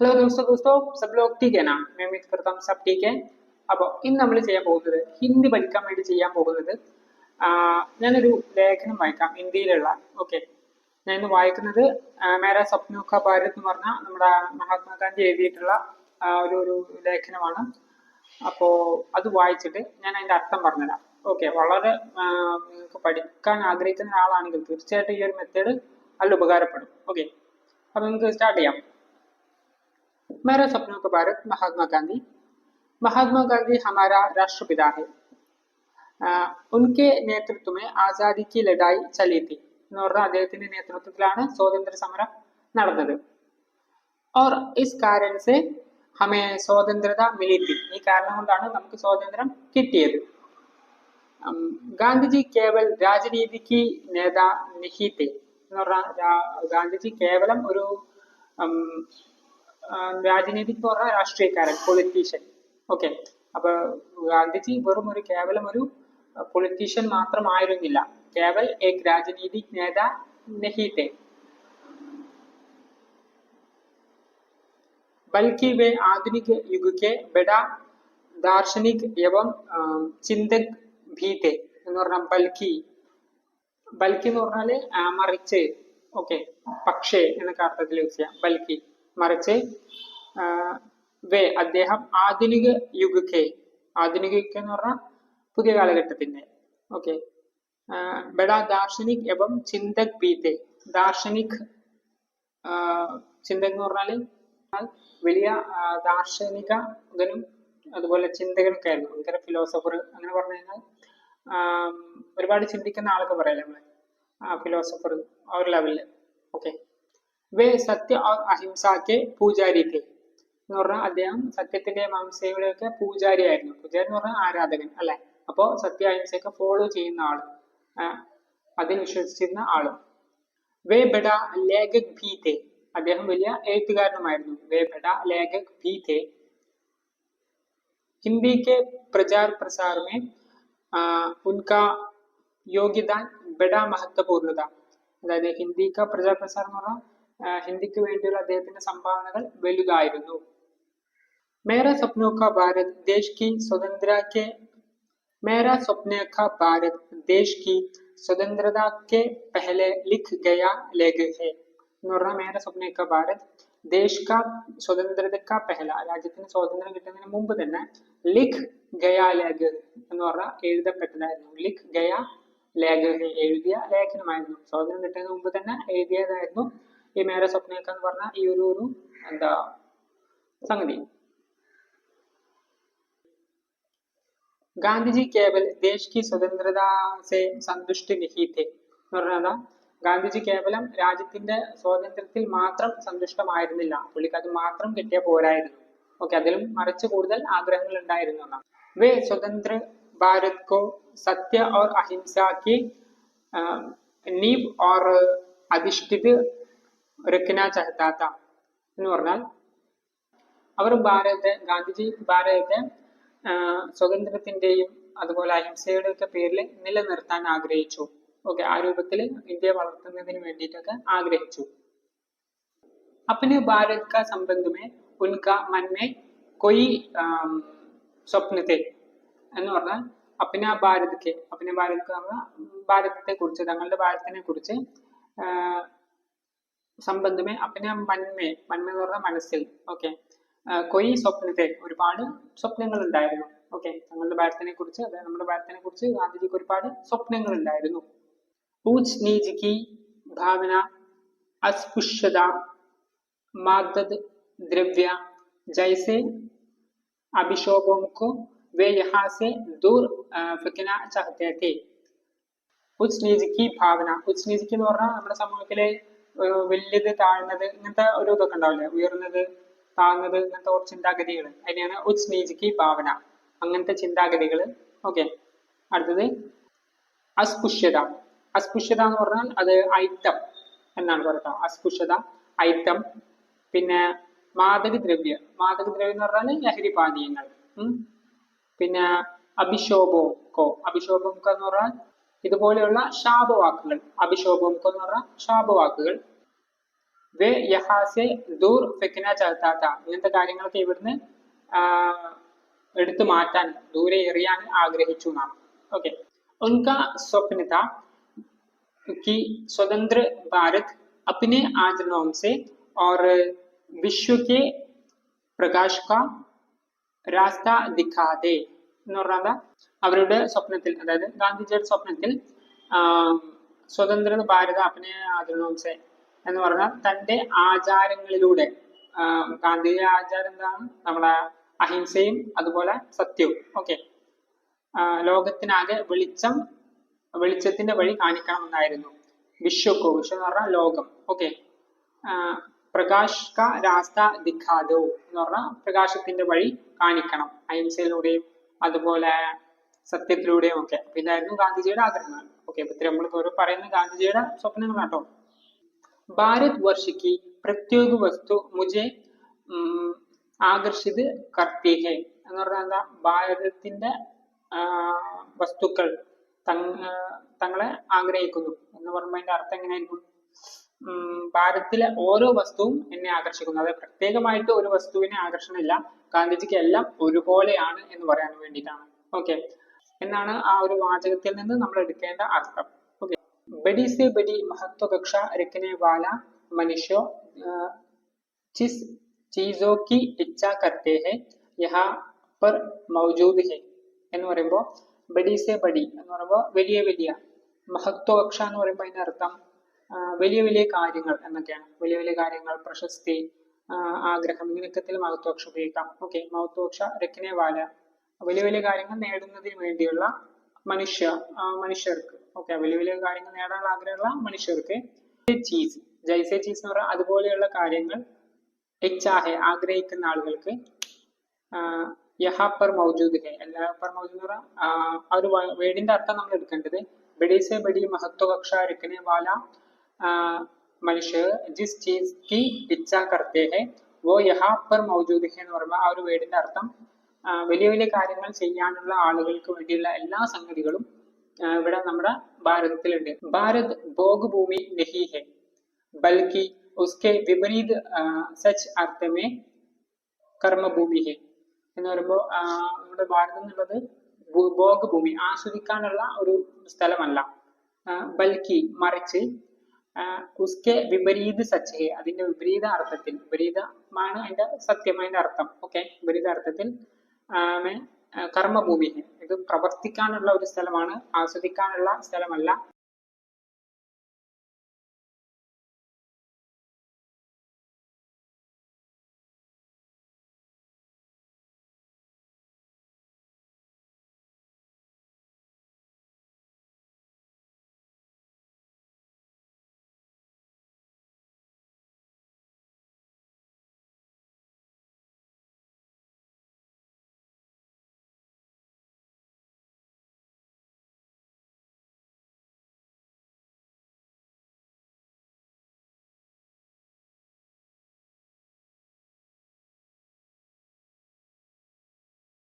Hello ദോസ്തോ ദോസ്തോ സബ് ലോഗ് ടീക്ക് ആണ് ഞാൻ ഉമ്മീദ് ഫിർദം സബ് ടീക്ക് അപ്പോൾ ഇന്ന് നമ്മൾ ചെയ്യാൻ പോകുന്നത് ഹിന്ദി പഠിക്കാൻ വേണ്ടി ചെയ്യാൻ പോകുന്നത് ഞാനൊരു ലേഖനം വായിക്കാം ഹിന്ദിയിലുള്ള. ഓക്കെ ഞാൻ ഇന്ന് വായിക്കുന്നത് മേര സ്വപ്നു ഭാരത് എന്ന് പറഞ്ഞ നമ്മുടെ മഹാത്മാഗാന്ധി എഴുതിയിട്ടുള്ള ഒരു ഒരു ലേഖനമാണ്. അപ്പോൾ അത് വായിച്ചിട്ട് ഞാൻ അതിന്റെ അർത്ഥം പറഞ്ഞുതരാം. ഓക്കെ വളരെ നിങ്ങൾക്ക് പഠിക്കാൻ ആഗ്രഹിക്കുന്ന ഒരാളാണെങ്കിൽ തീർച്ചയായിട്ടും ഈ ഒരു മെത്തേഡ് നല്ല ഉപകാരപ്പെടും. ഓക്കെ അപ്പം നമുക്ക് സ്റ്റാർട്ട് ചെയ്യാം. मेरा सपनों का भारत महात्मा गांधी महात्मा गांधी हमारा राष्ट्रपिता है ആ, ഉൻകെ നേതൃത്വ में ആസാദി की ലഡായി ചലി थी എന്ന് പറഞ്ഞാൽ അദ്ദേഹത്തിന്റെ നേതൃത്വത്തിലാണ് സ്വാതന്ത്ര്യ സമരം നടന്നത് और इस कारण से हमें സ്വതന്ത്രത मिली थी ഈ കാരണം കൊണ്ടാണ് നമുക്ക് സ്വാതന്ത്ര്യം കിട്ടിയത് ഉം, ഗാന്ധിജി കേവൽ രാജനീതിക്ക് നേതാ नहीं थे എന്ന് പറഞ്ഞാൽ രാ- ഗാന്ധിജി കേവലം ഒരു ഉം, ആ, രാജനീതി എന്ന് പറഞ്ഞാൽ രാഷ്ട്രീയക്കാരൻ പൊളിറ്റീഷ്യൻ ഓക്കെ അപ്പൊ ഗാന്ധിജി വെറും ഒരു കേവലം ഒരു പൊളിറ്റീഷ്യൻ മാത്രമായിരുന്നില്ല കേവൽ ഏക് രാജനീതി നേതാ നഹീത്തെ बल्कि वे आधुनिक युग के बड़ा दार्शनिक एवं अम, चिंतक भी थे എന്ന് പറഞ്ഞാൽ ബൽക്കി ബൽക്കി എന്ന് പറഞ്ഞാല് ആ, മറിച്ച് ഓക്കെ പക്ഷേ എന്നൊക്കെ അർത്ഥത്തിൽ യൂസ് ചെയ്യാം ബൽക്കി മറിച്ച് വേ അദ്ദേഹം ആധുനിക യുഗക്കെ ആധുനിക യുഗ എന്ന് പറഞ്ഞാൽ പുതിയ കാലഘട്ടത്തിന്റെ ഓക്കെ. ബഡാ ദാർശനിക് എവം ചിന്തക് ബീത്തെ ദാർശനിക് ചിന്തക് എന്ന് പറഞ്ഞാൽ വലിയ ദാർശനികനും അതുപോലെ ചിന്തകനൊക്കെ ആയിരുന്നു. ഭയങ്കര ഫിലോസഫർ അങ്ങനെ പറഞ്ഞു കഴിഞ്ഞാൽ ഒരുപാട് ചിന്തിക്കുന്ന ആളൊക്കെ പറയാം നമ്മൾ? ഫിലോസഫർ ആ ഒരു ലെവലിൽ ഓക്കെ. വേ സത്യ और അഹിംസ के പൂജാരി थे എന്ന് പറഞ്ഞാൽ അദ്ദേഹം സത്യത്തിന്റെയും അഹിംസയുടെ ഒക്കെ പൂജാരി ആയിരുന്നു പൂജാരി എന്ന് പറഞ്ഞാൽ ആരാധകൻ അല്ലെ അപ്പോ സത്യ അഹിംസയൊക്കെ ഫോളോ ചെയ്യുന്ന ആള് ആ, അതിൽ വിശ്വസിച്ചിരുന്ന ആളും വേ ബഡ ലേഖക് ഭീ थे അദ്ദേഹം വലിയ എഴുത്തുകാരനുമായിരുന്നു വേ ബഡ ലേഖക് ഭീ थे हिंदी के प्रचार प्रसार में आ, उनका योगदान बड़ा महत्वपूर्ण था അതായത് ഹിന്ദി ക പ്രചാര പ്രസാരം എന്ന് പറഞ്ഞാൽ ആ, ഹിന്ദിക്ക് വേണ്ടിയുള്ള അദ്ദേഹത്തിന്റെ സംഭാവനകൾ വലുതായിരുന്നു. മേര സ്വപ്നോക്ക ഭാരത് ദേശ് കി സ്വതന്ത്ര കെ മേര സ്വപ്നക്ക ഭാരത് ദേശ് കി സ്വതന്ത്രത കെ പെഹലെ ലിഖ് ഗയ ലേഖ ഹെ എന്ന് പറഞ്ഞാൽ മേര സ്വപ്നക്ക ഭാരത് ദേശ് ക സ്വതന്ത്രതക്ക പെഹല രാജ്യത്തിന് സ്വാതന്ത്ര്യം കിട്ടുന്നതിന് മുമ്പ് തന്നെ ലിഖ് ഗയ ലേഖ എന്ന് പറഞ്ഞാൽ എഴുതപ്പെട്ടതായിരുന്നു. ലിഖ് ഗയ ലേഖ എഴുതിയ ലേഖനമായിരുന്നു. സ്വാതന്ത്ര്യം കിട്ടുന്നതിന് മുമ്പ് തന്നെ എഴുതിയതായിരുന്നു. ഹിമാലയ സ്വപ്നയൊക്കെ എന്ന് പറഞ്ഞ ഈ ഒരു ഒരു എന്താ സംഗതി. ഗാന്ധിജി കേവൽ ദേശ് കി സ്വതന്ത്രത സെ സന്തുഷ്ടി നിഹിത്തെ എന്ന് പറഞ്ഞാൽ ഗാന്ധിജി കേവലം രാജ്യത്തിന്റെ സ്വാതന്ത്ര്യത്തിൽ മാത്രം സന്തുഷ്ടമായിരുന്നില്ല. പുള്ളിക്ക് അത് മാത്രം കിട്ടിയ പോരായിരുന്നു. ഓക്കെ അതിലും മറിച്ച് കൂടുതൽ ആഗ്രഹങ്ങൾ ഉണ്ടായിരുന്നു എന്നാണ് വേ സ്വതന്ത്ര ഭാരത് കോ സത്യ ഓർ അഹിംസ കി നീവ് ഓർ അധിഷ്ഠിത് रखना चाहता था എന്ന് പറഞ്ഞാൽ അവർ ഭാരതത്തെ ഗാന്ധിജി ഭാരതത്തെ ആ, സ്വതന്ത്രത്തിന്റെയും അതുപോലെ അഹിംസയുടെ ഒക്കെ പേരിൽ നിലനിർത്താൻ ആഗ്രഹിച്ചു ഓക്കെ ആ രൂപത്തിൽ ഇന്ത്യയെ വളർത്തുന്നതിന് വേണ്ടിയിട്ടൊക്കെ ആഗ്രഹിച്ചു अपने भारत का संबंध में उनका मन में कोई अम, स्वप्न थे എന്ന് പറഞ്ഞാൽ അപ്ന ഭാരത് കെ അപ്ന ഭാരത് എന്ന് പറഞ്ഞാൽ ഭാരതത്തെ കുറിച്ച് തങ്ങളുടെ ഭാരതത്തിനെ കുറിച്ച് സംബന്ധമേ അപ്ന മന്മേ മന്മ എന്ന് പറഞ്ഞാൽ മനസ്സിൽ ഓക്കെ കൊയ് സ്വപ്നത്തെ ഒരുപാട് സ്വപ്നങ്ങൾ ഉണ്ടായിരുന്നു ഓക്കെ തങ്ങളുടെ ഭാരതത്തിനെ കുറിച്ച് അതായത് നമ്മുടെ ഭാരതത്തിനെ കുറിച്ച് ഗാന്ധിജിക്ക് ഒരുപാട് സ്വപ്നങ്ങൾ ഉണ്ടായിരുന്നു ऊंच नीच की भावना अस्पृश्यता मादद द्रव्य जैसे अभिशोभों को वे यहाँ से दूर अ, फेंकना चाहते थे ഉച്ച് നീചിക്ക് ഭാവന ഉച്ച് നീചിക്ക് എന്ന് പറഞ്ഞാൽ നമ്മുടെ സമൂഹത്തിലെ ഏർ വലിയത് താഴ്ന്നത് ഇങ്ങനത്തെ ഒരു ഇതൊക്കെ ഉണ്ടാവില്ലേ? ഉയർന്നത് താഴ്ന്നത് ഇങ്ങനത്തെ കുറച്ച് ചിന്താഗതികൾ. അതിനെയാണ് ഉച്ച് നീചിക്ക് ഭാവന. അങ്ങനത്തെ ചിന്താഗതികൾ ഓക്കെ. അടുത്തത് അസ്പുഷ്യത അസ്പുഷ്യത എന്ന് പറഞ്ഞാൽ അത് ഐറ്റം എന്നാണ് പറയുക അസ്പുഷ്യത ഐറ്റം പിന്നെ മാദകദ്രവ്യ മാദകദ്രവ്യം എന്ന് പറഞ്ഞാൽ ലഹരി പാനീയങ്ങൾ. പിന്നെ അഭിശോഭോക്കോ അഭിശോഭോക്കോ എന്ന് പറഞ്ഞാൽ ഇതുപോലെയുള്ള ശാപവാക്കുകൾ. അഭിശോഭോക്കോ എന്ന് പറഞ്ഞാൽ ശാപവാക്കുകൾ. വേ യഹാസെ ദൂർ ഫെക്കിന ചാത്താത്ത ഇങ്ങനത്തെ കാര്യങ്ങളൊക്കെ ഇവിടുന്ന് ആ, എടുത്തു മാറ്റാൻ ദൂരെ എറിയാൻ ആഗ്രഹിച്ചു എന്നാണ് ഓക്കെ उनका स्वप्न था कि स्वतंत्र भारत अपने आचरणों से और विश्व के പ്രകാശ് കാ രാസ്ത ദിഖാതെ എന്ന് പറഞ്ഞാൽ അവരുടെ സ്വപ്നത്തിൽ അതായത് ഗാന്ധിജിയുടെ സ്വപ്നത്തിൽ ആ, സ്വതന്ത്ര ഭാരത അപ്പനെ ആചരണോംസെ എന്ന് പറഞ്ഞാൽ തന്റെ ആചാരങ്ങളിലൂടെ. ഗാന്ധിജി ആചാരം എന്താണ്? നമ്മളെ അഹിംസയും അതുപോലെ സത്യവും. ഓക്കെ. ലോകത്തിനാകെ വെളിച്ചം വെളിച്ചത്തിന്റെ വഴി കാണിക്കണമെന്നായിരുന്നു വിശ്വക്കോ? വിശ്വം എന്ന് പറഞ്ഞാൽ ലോകം. ഓക്കെ. പ്രകാശ് ക രാസ്ത ദിഖാദോ എന്ന് പറഞ്ഞാൽ പ്രകാശത്തിന്റെ വഴി കാണിക്കണം. അഹിംസയിലൂടെയും അതുപോലെ സത്യത്തിലൂടെയും ഒക്കെ. ഇതായിരുന്നു ഗാന്ധിജിയുടെ ആഗ്രഹങ്ങൾ. ഓക്കെ. അപ്പൊ നമ്മൾ ഓരോ പറയുന്ന ഗാന്ധിജിയുടെ സ്വപ്നങ്ങളാട്ടോ भारत वर्ष की പ്രത്യേക വസ്തു മുജെ ആകർഷിത് കർത്തി ഹെ എന്ന് പറഞ്ഞാൽ എന്താ? ഭാരതത്തിന്റെ വസ്തുക്കൾ തങ്ങളെ ആഗ്രഹിക്കുന്നു. എന്ന് പറയുമ്പോൾ അതിന്റെ അർത്ഥം എങ്ങനെയായിരിക്കും? ഭാരതത്തിലെ ഓരോ വസ്തുവും എന്നെ ആകർഷിക്കുന്നു. അതായത് പ്രത്യേകമായിട്ട് ഒരു വസ്തുവിനെ ആകർഷണമില്ല. ഗാന്ധിജിക്ക് എല്ലാം ഒരുപോലെയാണ് എന്ന് പറയാൻ വേണ്ടിയിട്ടാണ്. ഓക്കെ. എന്നാണ് ആ ഒരു വാചകത്തിൽ നിന്ന് നമ്മൾ എടുക്കേണ്ട അർത്ഥം. बड़ी से बड़ी महत्वाकांक्षा रखने वाला मनुष्य अ, जिस चीजों की इच्छा करते हैं यहाँ पर मौजूद है എന്ന് പറയുമ്പോൾ ബഡി സെ ബഡി എന്ന് പറയുമ്പോൾ വലിയ വലിയ മഹത്വാകാംക്ഷ എന്ന് പറയുമ്പോൾ അതിന്റെ അർത്ഥം ആ, വലിയ വലിയ കാര്യങ്ങൾ എന്നൊക്കെയാണ് വലിയ വലിയ കാര്യങ്ങൾ പ്രശസ്തി ആ, ആഗ്രഹം ഇങ്ങനെയൊക്കെ മഹത്വാകാംക്ഷ ഉപയോഗിക്കാം ഓക്കെ മഹത്വാകാംക്ഷ രക്കിനെ വാല വലിയ വലിയ കാര്യങ്ങൾ നേടുന്നതിന് വേണ്ടിയുള്ള മനുഷ്യ ആ, മനുഷ്യർക്ക് ഓക്കെ വലിയ വലിയ കാര്യങ്ങൾ നേടാനുള്ള ആഗ്രഹമുള്ള മനുഷ്യർക്ക് ചീസ് ജൈസെ ചീസ് എന്ന് പറഞ്ഞാൽ അതുപോലെയുള്ള കാര്യങ്ങൾ ഇച്ഛാഹെ ആഗ്രഹിക്കുന്ന ആളുകൾക്ക് യഹാ പർ മൗജൂദ് ഹെ. എല്ലാ പർ മൗജൂദ് എന്ന് പറഞ്ഞാൽ ആ ഒരു വേടിന്റെ അർത്ഥം നമ്മൾ എടുക്കേണ്ടത് ബഡീസെ ബഡി മഹത്വകക്ഷ രക്കനെ വാല മനുഷ്യർ ജിസ് ചീസ് കി ഇച്ഛാ കർത്തേ ഹെ വോ യഹാ പർ മൗജൂദ് ഹെ എന്ന് പറയുമ്പോൾ ആ ഒരു വേടിന്റെ അർത്ഥം വലിയ വലിയ കാര്യങ്ങൾ ചെയ്യാനുള്ള ആളുകൾക്ക് വേണ്ടിയുള്ള എല്ലാ സംഗതികളും ഇവിടെ നമ്മുടെ ഭാരതത്തിലുണ്ട്. ഭാരത് ഭോഗ് ഭൂമി നഹി ഹെ. ബൽക്കി ഉസ്കെ വിപരീത് സച്ച് അർത്ഥമേ കർമ്മഭൂമി ഹെ. എന്ന് പറയുമ്പോൾ നമ്മുടെ ഭാരതം എന്നുള്ളത് ഭൂ- ഭോഗഭൂമി ആസ്വദിക്കാനുള്ള ഒരു സ്ഥലമല്ല. ബൽക്കി മറിച്ച് ഉസ്കെ വിപരീത സച്ച് ഹെ. അതിന്റെ വിപരീത അർത്ഥത്തിൽ വിപരീതമാണ് അതിന്റെ സത്യമായ അർത്ഥം. ഓക്കെ? വിപരീത അർത്ഥത്തിൽ കർമ്മഭൂമി ഇത് പ്രവർത്തിക്കാനുള്ള ഒരു സ്ഥലമാണ് ആസ്വദിക്കാനുള്ള സ്ഥലമല്ല.